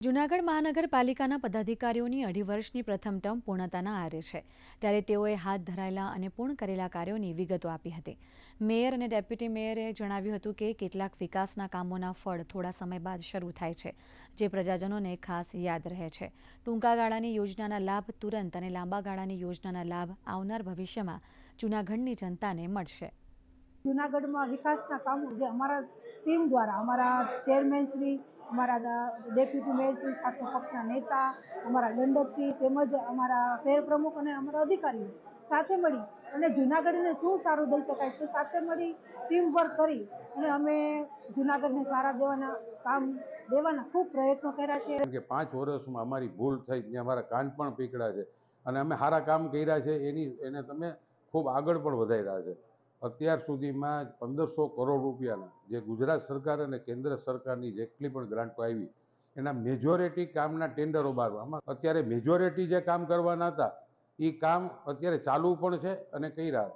જૂનાગઢ મહાનગરપાલિકાના પદાધિકારીઓની અઢી વર્ષની પ્રથમ ટર્મ પૂર્ણતાના આરે છે. ત્યારે તેઓએ હાથ ધરાયેલા અને પૂર્ણ કરેલા કાર્યોની વિગતો આપી હતી. મેયર અને ડેપ્યુટી મેયરે જણાવ્યું હતું કે કેટલાક વિકાસના કામોના ફળ થોડા સમય બાદ શરૂ થાય છે, જે પ્રજાજનોને ખાસ યાદ રહે છે. ટૂંકા ગાળાની યોજનાના લાભ તુરંત અને લાંબા ગાળાની યોજનાના લાભ આવનાર ભવિષ્યમાં જૂનાગઢની જનતાને મળશે. જુનાગઢમાં વિકાસના કામો જે અમારા ટીમ દ્વારા, અમારા ચેરમેનશ્રી અમારા ડેપ્યુટી મેયરશ્રી સાથે પક્ષના નેતા, અમારા દંડકશ્રી તેમજ અમારા શહેર પ્રમુખ અને અમારા અધિકારીઓ સાથે મળી અને જુનાગઢને શું સારું દઈ શકાય તે સાથે મળી ટીમ વર્ક કરી અને અમે જુનાગઢને સારા દેવાના કામ દેવાના ખૂબ પ્રયત્નો કર્યા છે. કે પાંચ વર્ષમાં અમારી ભૂલ થઈ ને અમારા કાન પણ પીકળ્યા છે અને અમે સારા કામ કર્યા છે, એની, એને તમે ખૂબ આગળ પણ વધાર્યા છે. અત્યાર સુધીમાં પંદરસો કરોડ રૂપિયાના જે ગુજરાત સરકાર અને કેન્દ્ર સરકારની જેટલી પણ ગ્રાન્ટો આવી, એના મેજોરિટી કામના ટેન્ડરો બારવામાં અત્યારે મેજોરિટી જે કામ કરવાના હતા એ કામ અત્યારે ચાલુ પણ છે અને કર્યા.